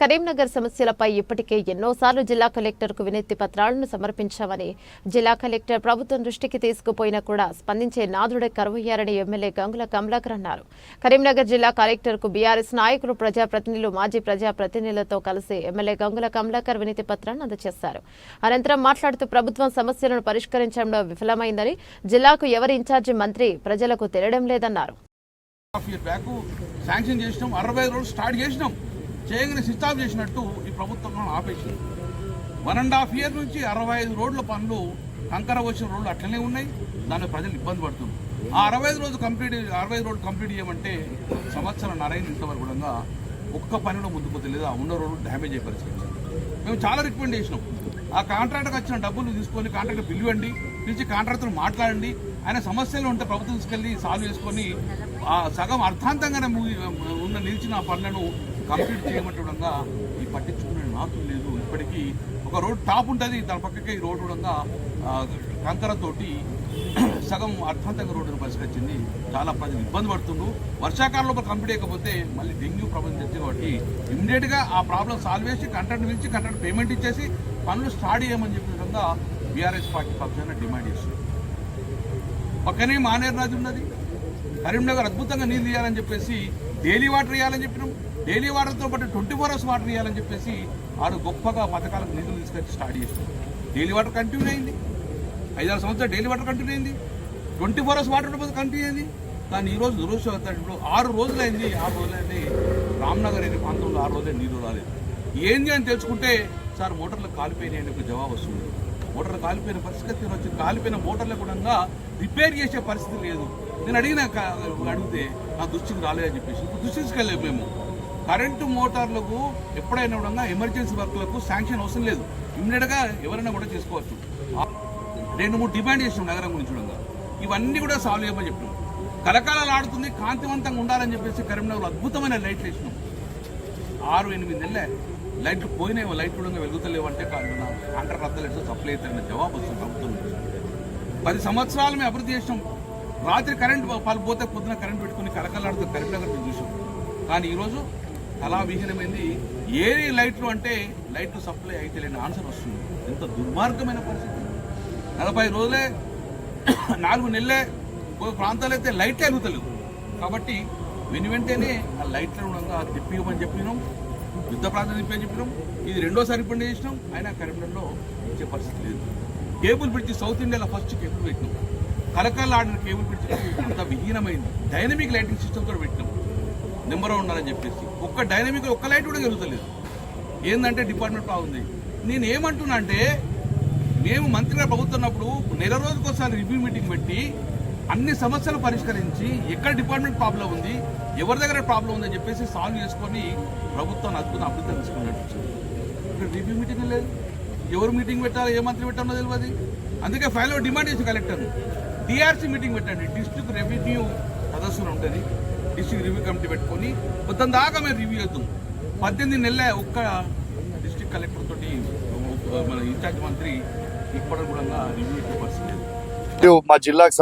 కరీంనగర్ సమస్యలపై ఇప్పటికే ఎన్నోసార్లు జిల్లా కలెక్టర్కు వినతి పత్రాలను సమర్పించామని జిల్లా కలెక్టర్ ప్రభుత్వం దృష్టికి తీసుకుపోయినా కూడా స్పందించే నాదుడే కరువయ్యారని ఎమ్మెల్యే గంగుల కమలాకర్ అన్నారు. కరీంనగర్ జిల్లా కలెక్టర్కు బీఆర్ఎస్ నాయకులు ప్రజాప్రతినిధులు మాజీ ప్రజాప్రతినిధులతో కలిసి ఎమ్మెల్యే గంగుల కమలాకర్ వినతి పత్రాన్ని అందజేశారు అనంతరం మాట్లాడుతూ ప్రభుత్వం సమస్యలను పరిష్కరించడంలో విఫలమైందని జిల్లాకు ఎవరి ఇన్ఛార్జి మంత్రి ప్రజలకు తెలియడం లేదన్నారు. ఇయర్ బ్యాక్ శాంక్షన్ చేసినాం అరవై రోజులు స్టార్ట్ చేసినాం. చేయగానే స్విచ్ ఆఫ్ చేసినట్టు ఈ ప్రభుత్వం ఆపేసింది. వన్ అండ్ హాఫ్ ఇయర్ నుంచి అరవై ఐదు రోడ్ల పనులు కంకర వచ్చిన రోడ్లు అట్లనే ఉన్నాయి. దాని ప్రజలు ఇబ్బంది పడుతుంది ఆ అరవై ఐదు రోజు కంప్లీట్ అరవై ఐదు రోడ్లు కంప్లీట్ చేయమంటే సంవత్సరం నరైన ఇంతవరకు కూడా ఒక్క పనిలో ముందుకు తెలియదు ఆ ఉన్న రోడ్లు డ్యామేజ్ అయ్యే పరిస్థితి మేము చాలా రికమెండ్ చేసినాం. ఆ కాంట్రాక్టర్కి వచ్చిన డబ్బులు తీసుకొని కాంట్రాక్టర్ పిలివండి పిలిచి కాంట్రాక్టర్ మాట్లాడండి. ఆయన సమస్యలు ఉంటే ప్రభుత్వం తీసుకెళ్ళి సాల్వ్ చేసుకొని ఆ సగం అర్థాంతంగానే ఉన్న నిలిచిన ఆ పనులను కంప్లీట్ చేయమంటుండగా ఈ పట్టించుకునే నాతులు లేదు. ఇప్పటికీ ఒక రోడ్ టాప్ ఉంటుంది దాని పక్కకే ఈ రోడ్డు కూడా కంకరతోటి సగం అర్థాంతంగా రోడ్డును పరిష్కరించింది. చాలా ప్రజలు ఇబ్బంది పడుతుండ్రు. వర్షాకాలంలో కంప్లీట్ చేయకపోతే మళ్ళీ డెంగ్యూ ప్రాబ్లం తెచ్చింది కాబట్టి ఇమ్మీడియట్గా ఆ ప్రాబ్లం సాల్వ్ చేసి కంట్రాక్ట్ పిలిచి కంట్రాక్ట్ పేమెంట్ ఇచ్చేసి పనులు స్టార్ట్ చేయమని చెప్పిన విధంగా బీఆర్ఎస్ పార్టీ పక్షాన డిమాండ్ చేస్తుంది. పక్కనే మానేరు నది ఉన్నది. కరీంనగర్ అద్భుతంగా నీళ్ళు ఇవ్వాలని చెప్పేసి డైలీ వాటర్ ఇవ్వాలని చెప్పినాం. డైలీ వాటర్తో పాటు ట్వంటీ ఫోర్ అవర్స్ వాటర్ ఇవ్వాలని చెప్పేసి ఆడు గొప్పగా పథకాలకు నిధులు తీసుకొచ్చి స్టార్ట్ చేసినాం డైలీ వాటర్ కంటిన్యూ అయింది. ఐదారు సంవత్సరాలు డైలీ వాటర్ కంటిన్యూ అయింది. Twenty four hours water continue అయింది. కానీ ఈరోజు రోజు ఇప్పుడు ఆరు రోజులైంది ఆరు రోజులైంది రామ్నగర్ అనే ప్రాంతంలో ఆరు రోజులే నీరు రాలేదు. ఏంది అని తెలుసుకుంటే సార్ మోటార్లు కాలిపోయినాయి ఒక జవాబు వస్తుంది. మోటార్లు కాలిపోయిన పరిస్థితి వచ్చింది. కాలిపోయిన మోటార్లు కూడా రిపేర్ చేసే పరిస్థితి లేదు. నేను అడిగిన అడిగితే నా దృష్టికి రాలేదని చెప్పేసి ఇప్పుడు దృష్టికి వెళ్ళలేము మేము కరెంటు మోటార్లకు ఎప్పుడైనా కూడా ఎమర్జెన్సీ వర్క్లకు శాంక్షన్ అవసరం లేదు. ఇమ్మీడియట్గా ఎవరైనా కూడా చేసుకోవచ్చు. రెండు మూడు డిమాండ్ చేసాం నగరం గురించి కూడా. ఇవన్నీ కూడా సాల్వ్ చేయమని చెప్పినాం. కలకాలాలు ఆడుతుంది కాంతివంతంగా ఉండాలని చెప్పేసి కరీంనగర్ అద్భుతమైన లైట్లు వేసినాం. ఆరు ఎనిమిది నెలలే. లైట్లు పోయినాయి లైట్ కూడా వెలుగుతలేవు అంటే కాంట్రాక్ట్ రద్దలేట్స్ సప్లై అవుతారన్న జవాబు వస్తుంది ప్రభుత్వం పది సంవత్సరాలు మేము అభివృద్ధి చేసినాం. రాత్రి కరెంట్ పాలు పోతే పొద్దున కరెంట్ పెట్టుకుని కలకలాడుతూ కరీంనగర్ చూసాం. కానీ ఈరోజు అలా విహీనమైంది. ఏ లైట్లు అంటే లైట్లు సప్లై అయితే లేని ఆన్సర్ వస్తుంది. ఎంత దుర్మార్గమైన పరిస్థితి. నలభై రోజులే నాలుగు నెలలే ఒక ప్రాంతాలు అయితే లైట్లే ఎలుగుతలేవు కాబట్టి వెను వెంటనే ఆ లైట్లు ఉండగా తిప్పివ్వమని చెప్పినాం యుద్ధ ప్రాంతం తిప్పని చెప్పినాం. ఇది రెండోసారి ఇప్పుడు చేసినాం. అయినా కరీంనగర్లో ఇచ్చే పరిస్థితి లేదు. కేబుల్ బ్రిడ్జ్ సౌత్ ఇండియాలో ఫస్ట్ కేబుల్ పెట్టినాం. కలకల్లా ఆడిన కేబుల్ బ్రిడ్జ్ అంత విహీనమైంది. డైనమిక్ లైటింగ్ సిస్టమ్ కూడా పెట్టినాం. నెంబర్ వన్ ఉండాలని చెప్పేసి. ఒక్క డైనమిక్ ఒక్క లైట్ కూడా వెళ్తలేదు ఏంటంటే డిపార్ట్మెంట్ బాగుంది. నేను ఏమంటున్నా అంటే మేము మంత్రిగా ప్రభుత్వం ఉన్నప్పుడు నెల రోజుకోసారి రివ్యూ మీటింగ్ పెట్టి అన్ని సమస్యలు పరిష్కరించి ఎక్కడ డిపార్ట్మెంట్ ప్రాబ్లం ఉంది ఎవరి దగ్గర ప్రాబ్లం ఉందని చెప్పేసి సాల్వ్ చేసుకొని ప్రభుత్వాన్ని అద్భుతం అభివృద్ధి తెలుసుకున్నట్టు ఇక్కడ రివ్యూ మీటింగ్ లేదు. ఎవరు మీటింగ్ పెట్టాలో ఏ మంత్రి పెట్టాలో తెలియదు. అందుకే ఫైల్ డిమాండ్ చేసి కలెక్టర్ డిఆర్సీ మీటింగ్ పెట్టండి. డిస్ట్రిక్ట్ రెవెన్యూ సదస్సులు ఉంటుంది. డిస్ట్రిక్ట్ రివ్యూ కమిటీ పెట్టుకొని మొత్తం దాకా మేము రివ్యూ చేద్దాం. పద్దెనిమిది నెలలే ఒక్క డిస్ట్రిక్ట్ కలెక్టర్ తోటి మన ఇన్ఛార్జ్ మంత్రి ఇప్పటికి కూడా రివ్యూ పరిస్థితి మా జిల్లాకు